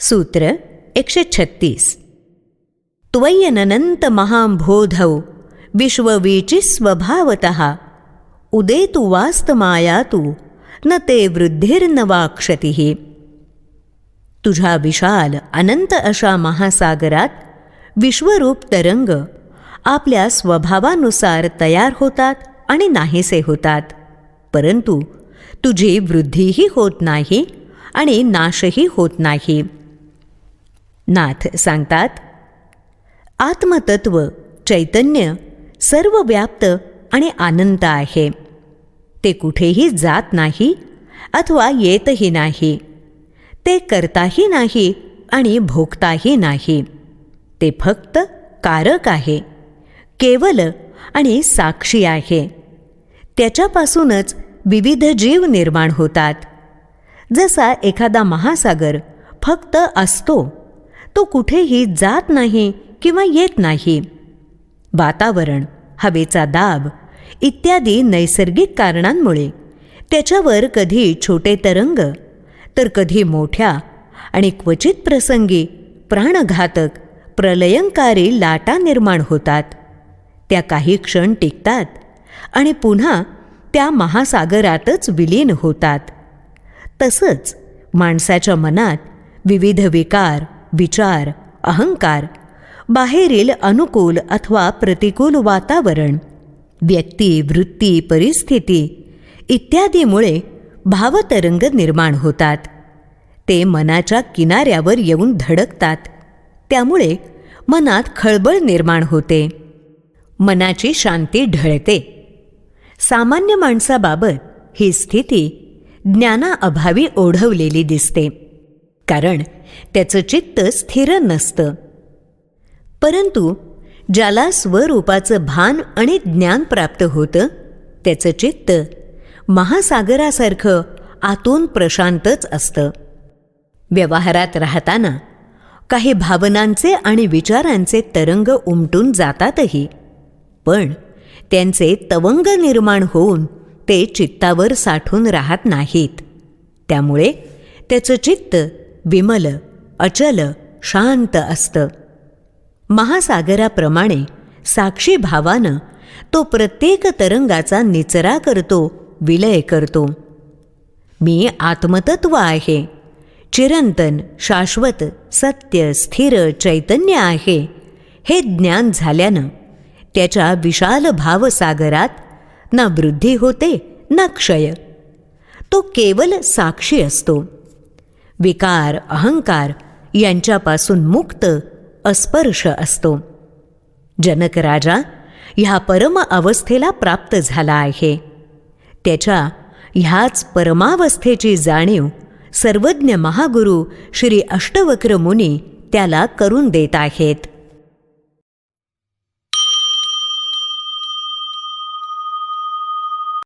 सूत्र एकशे छत्तीस त्वय्यनंत महांबोधौ विश्ववीची स्वभावत उदे तु वास्तमायातु न ते वृद्धिर्न वा क्षतिः तुझ्या विशाल अनंत अशा महासागरात विश्वरूप तरंग आपल्या स्वभावानुसार तयार होतात आणि नाहीसे होतात परंतु तुझी वृद्धीही होत नाही आणि नाशही होत नाही नाथ सांगतात आत्मतत्व चैतन्य सर्व व्याप्त आणि आनंद आहे. ते कुठेही जात नाही अथवा येतही नाही. ते करताही नाही आणि भोगताही नाही. ते फक्त कारक आहे केवल आणि साक्षी आहे. त्याच्यापासूनच विविध जीव निर्माण होतात. जसा एखादा महासागर फक्त असतो तो कुठेही जात नाही किंवा येत नाही. वातावरण हवेचा दाब इत्यादी नैसर्गिक कारणांमुळे त्याच्यावर कधी छोटे तरंग तर कधी मोठ्या आणि क्वचित प्रसंगी प्राणघातक प्रलयंकारी लाटा निर्माण होतात. त्या काही क्षण टिकतात आणि पुन्हा त्या महासागरातच विलीन होतात. तसंच माणसाच्या मनात विविध विकार विचार अहंकार बाहेरील अनुकूल अथवा प्रतिकूल वातावरण व्यक्ती वृत्ती परिस्थिती इत्यादीमुळे भावतरंग निर्माण होतात. ते मनाच्या किनाऱ्यावर येऊन धडकतात. त्यामुळे मनात खळबळ निर्माण होते. मनाची शांती ढळते. सामान्य माणसाबाबत ही स्थिती ज्ञानाअभावी ओढवलेली दिसते. कारण त्याचं चित्त स्थिर नसतं. परंतु ज्याला स्वरूपाचं भान आणि ज्ञान प्राप्त होतं त्याचं चित्त महासागरासारखं आतून प्रशांतच असतं. व्यवहारात राहताना काही भावनांचे आणि विचारांचे तरंग उमटून जातातही पण त्यांचे तवंग निर्माण होऊन ते चित्तावर साठून राहत नाहीत. त्यामुळे त्याचं चित्त विमल अचल शांत असतं. महासागराप्रमाणे साक्षी भावानं तो प्रत्येक तरंगाचा निचरा करतो विलय करतो. मी आत्मतत्व आहे. चिरंतन शाश्वत सत्य स्थिर चैतन्य आहे. हे ज्ञान झाल्यानं त्याच्या विशाल भावसागरात ना वृद्धी होते ना क्षय. तो केवल साक्षी असतो. विकार अहंकार यांच्यापासून मुक्त अस्पर्श असतो. जनक राजा ह्या परम अवस्थेला प्राप्त झाला आहे. त्याच्या ह्याच परमावस्थेची जाणीव सर्वज्ञ महागुरू श्री अष्टवक्र मुनी त्याला करून देत आहेत.